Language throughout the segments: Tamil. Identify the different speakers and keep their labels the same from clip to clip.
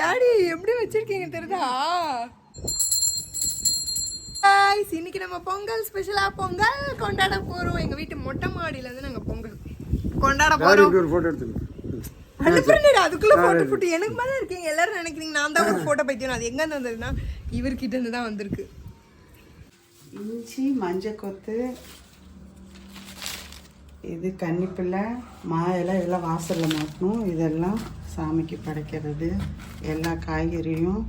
Speaker 1: டாடி எப்படி வச்சிருக்கீங்க தெரியுதா? Guys, இன்னைக்கு நம்ம பொங்கல் ஸ்பெஷலா பொங்கல் கொண்டாட போறோம். எங்க வீட்டு மொட்டை மாடியில இருந்து நாங்க பொங்கல் கொண்டாட போறோம்.
Speaker 2: ஒரு ஃபோட்டோ எடுத்துக்கோ.
Speaker 1: அனுப்புறேன் அதுக்குள்ள போட்டோ போட்டு எனக்கு மேல இருக்கீங்க. எல்லாரும் நினைக்கிறீங்க நான் தான் ஒரு போட்டோ பைத்தியம். அது எங்க இருந்து வந்ததுன்னா இவர்கிட்ட இருந்து தான் வந்திருக்கு.
Speaker 3: இஞ்சி மஞ்சள் கொத்து இது கன்னிப்பிள்ளை மா இலை இதெல்லாம் வாசலில் மாட்டணும். இதெல்லாம் சாமிக்கு படைக்கிறது. எல்லா காய்கறியும்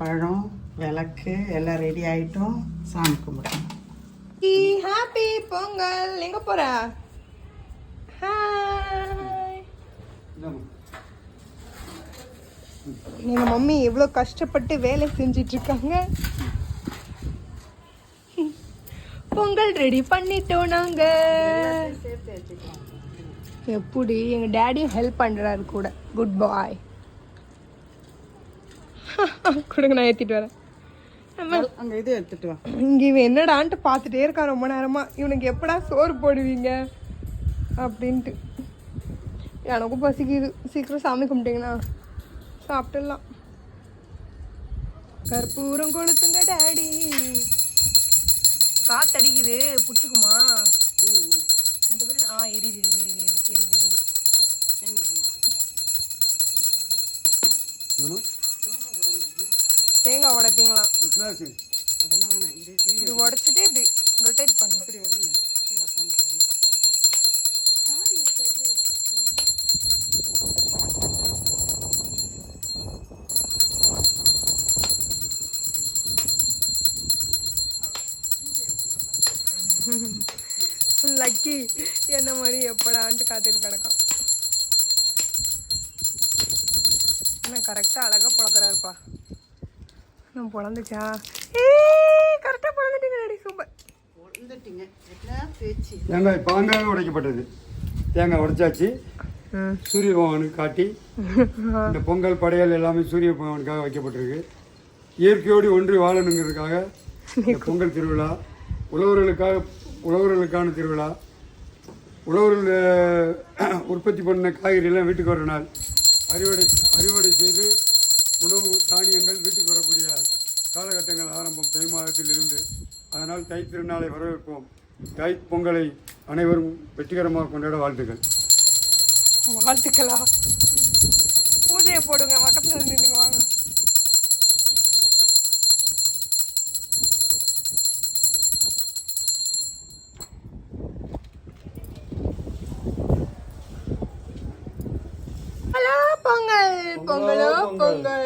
Speaker 3: பழம் விளக்கு எல்லாம் ரெடி ஆகிட்டும் சாமி கும்பிடணும்.
Speaker 1: ஹாப்பி பொங்கல் எங்க போற? ஹாய் எங்க மம்மி எவ்வளவு கஷ்டப்பட்டு வேலை செஞ்சிட்டு இருக்காங்க. பொங்கல் ரெடி பண்ணிட்டோம் நாங்க. எப்படி? எங்க டேடியும் ஹெல்ப் பண்றாரு கூட. குட் பாய் கொடுங்க நான் ஏத்திட்டு வரேன்.
Speaker 3: அங்கே இது எடுத்துட்டு வா.
Speaker 1: இங்க இவன் என்னடான்ட்டு பார்த்துட்டே இருக்கான் ரொம்ப நேரமா. இவனுக்கு எப்படா சோறு போடுவீங்க? அப்படின்ட்டு. எனக்கும் பசிக்குது. சீக்கிரம் சாமி கும்பிட்டீங்கன்னா சாப்பிட்டுடலாம். கற்பூரம் கொளுத்துங்க டாடி காத்தடிக்குது புடிச்சுக்குமா? ரெண்டு பேரும் ஆ எரியுது எரியுது எரியுது எரியுது எரியுது தேங்காய் உடைப்பீங்களா? இப்படி உடைச்சிட்டு இப்படி ரொட்டேட் பண்ணணும் என்ன மாதிரி எப்படான்ட்டு காத்துட்டு கிடக்கான். என்ன கரெக்டாக அழகாக பிறக்கிறாருப்பா நான் பிறந்துச்சா ஏ கரெக்டாக பிறந்துட்டீங்க சூப்பர்.
Speaker 2: தேங்காய் பாங்காக உடைக்கப்பட்டது. தேங்காய் உடைச்சாச்சு. சூரிய பகவானுக்கு காட்டி இந்த பொங்கல் படையல் எல்லாமே சூரிய பகவானுக்காக வைக்கப்பட்டிருக்கு. இயற்கையோடு ஒன்றி வாழணுங்கிறதுக்காக இந்த பொங்கல் திருவிழா உழவர்களுக்காக உழவர்களுக்கான திருவிழா உழவர்கள் உற்பத்தி பண்ண காய்கறியெல்லாம் வீட்டுக்கு வர நாள் அறுவடை அறுவடை செய்து உணவு தானியங்கள் வீட்டுக்கு வரக்கூடிய காலகட்டங்கள் ஆரம்பம் தை மாதத்தில் இருந்து. அதனால் தை திருநாளை வரவேற்போம். தை பொங்கலை அனைவரும் வெற்றிகரமாக கொண்டாட வாழ்த்துக்கள்.
Speaker 1: வாழ்த்துக்களா? பூஜையை போடுங்க பக்கத்தில் நில்லுங்க பொங்கல் பொங்கலோ.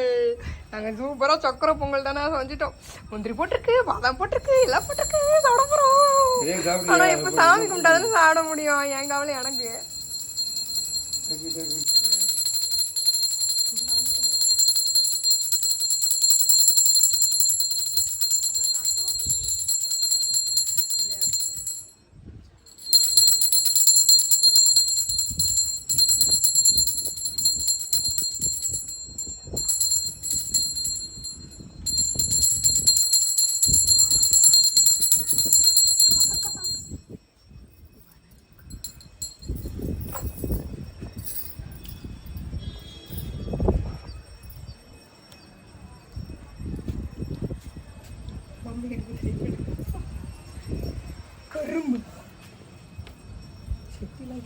Speaker 1: நாங்க சூப்பரா சக்கரை பொங்கல் தானே செஞ்சுட்டோம். முந்திரி போட்டிருக்கு பாதாம் போட்டிருக்கு எல்லாம் போட்டிருக்கு சாப்பிட போறோம். ஆனா இப்ப சாமி கும்பிட்டாதானே சாப்பிட முடியும்? என் கவலை எனக்கு?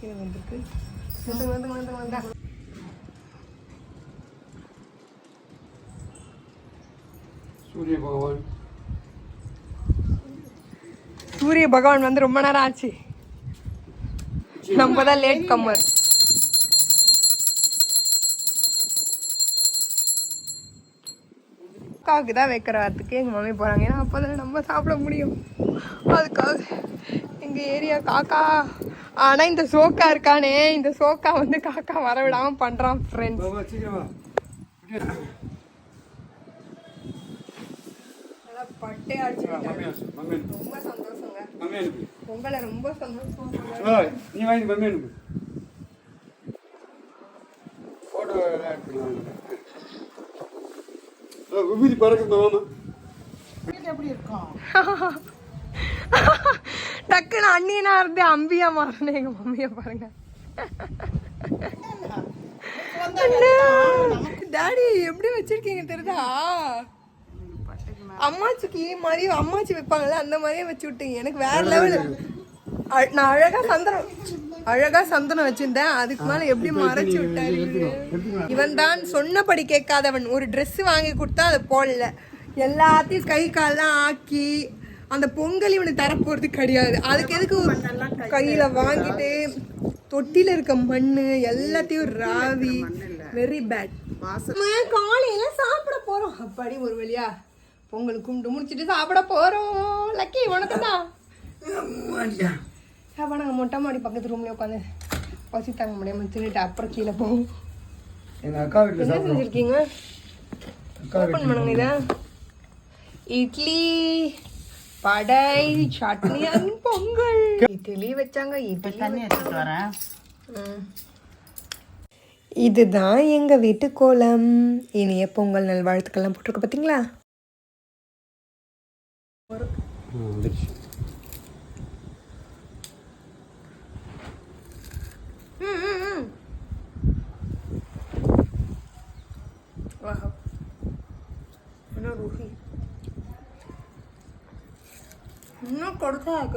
Speaker 1: கீழே வந்திருக்கு. வந்து வந்து வந்து வந்தா
Speaker 2: சூரிய பகவான்.
Speaker 1: சூரிய பகவான் வந்து ரொம்ப நேரம் ஆச்சு. நம்ம தான் லேட் கம்மர் அக்காவுக்கு தான் வைக்கிற வாரத்துக்கு எங்கள் மம்மி போகிறாங்க ஏன்னா அப்போ தான் நம்ம சாப்பிட முடியும். அதுக்காக எங்கள் ஏரியா காக்கா ஆனால் இந்த சோக்கா இருக்கானே இந்த சோக்கா வந்து காக்கா வரவிடாமல் பண்ணுறான் ஃப்ரெண்ட்ஸ். ரொம்ப சந்தோஷங்க. உங்களை ரொம்ப சந்தோஷம்
Speaker 2: விபூதி பறக்குது
Speaker 3: எப்படி இருக்கும்?
Speaker 1: டக்குன்னு அண்ணியனா இருந்து அம்பியா மாறினேன் எங்க மம்மிய பாருங்க. டாடி எப்படி வச்சிருக்கீங்க தெரியுதா? அம்மாச்சிக்கு மாதிரி அம்மாச்சி வைப்பாங்கல்ல அந்த மாதிரியே வச்சு விட்டீங்க. எனக்கு வேற லெவல் நான் அழகா சந்தனம் அழகா சந்தனம் வச்சிருந்தேன். அதுக்கு மேல எப்படி மறைச்சு விட்டாரு? இவன் தான் சொன்னபடி கேட்காதவன். ஒரு ட்ரெஸ் வாங்கி கொடுத்தா அதை போடல. எல்லாத்தையும் கை கால்லாம் ஆக்கி அந்த பொங்கல் இவனுக்கு தரப்போறது கிடையாது. அதுக்கு எதுக்கு கையில வாங்கிட்டு தொட்டில இருக்க மண்ணு எல்லாத்தையும் ராவி வெரி பேட் காலையில சாப்பிட போறோம்? அப்பாடி ஒரு வழியா. பொங்கல் கும்பிட்டு முடிச்சிட்டு சாப்பிட போறோம். லக்கி உனக்கு தான் நாங்கள் மொட்டை மாடி பக்கத்து ரூம்லேயே உட்காந்து பசி தாங்க முடியாம தின்னுட்டு அப்புறம் கீழே போவோம் என்ன செஞ்சிருக்கீங்க? ஓப்பன் பண்ணுங்க இதை. இட்லி. படை சட்னி பொங்கல். இட்லி வச்சாங்க இட்லி
Speaker 3: தண்ணி எடுத்துட்டு வரேன்.
Speaker 1: இதுதான் எங்க வீட்டு கோலம். இனிய பொங்கல் நல்வாழ்த்துக்கள்லாம் போட்டிருக்க பார்த்தீங்களா ம், पड़ता है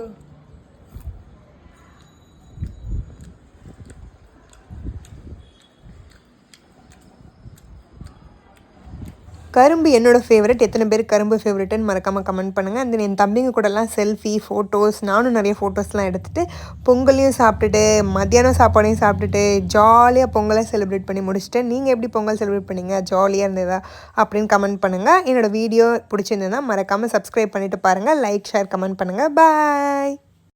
Speaker 1: கரும்பு என்னோடய ஃபேவரட் எத்தனை பேர் கரும்பு ஃபேவரட்னு மறக்காமல் கமெண்ட் பண்ணுங்கள் அந்த என் தம்பிங்க கூடலாம் செல்ஃபி ஃபோட்டோஸ் நானும் நிறைய ஃபோட்டோஸ்லாம் எடுத்துகிட்டு பொங்கலையும் சாப்பிட்டுட்டு மத்தியானம் சாப்பாடையும் சாப்பிட்டுட்டு ஜாலியாக பொங்கலை செலிப்ரேட் பண்ணி முடிச்சுட்டு நீங்கள் எப்படி பொங்கல் செலிப்ரேட் பண்ணீங்க? ஜாலியாக இருந்ததா? அப்படின்னு கமெண்ட் பண்ணுங்கள் என்னோடய வீடியோ பிடிச்சிருந்ததுன்னா மறக்காமல் சப்ஸ்கிரைப் பண்ணிவிட்டு பாருங்கள் லைக் ஷேர் கமெண்ட் பண்ணுங்கள் பாய்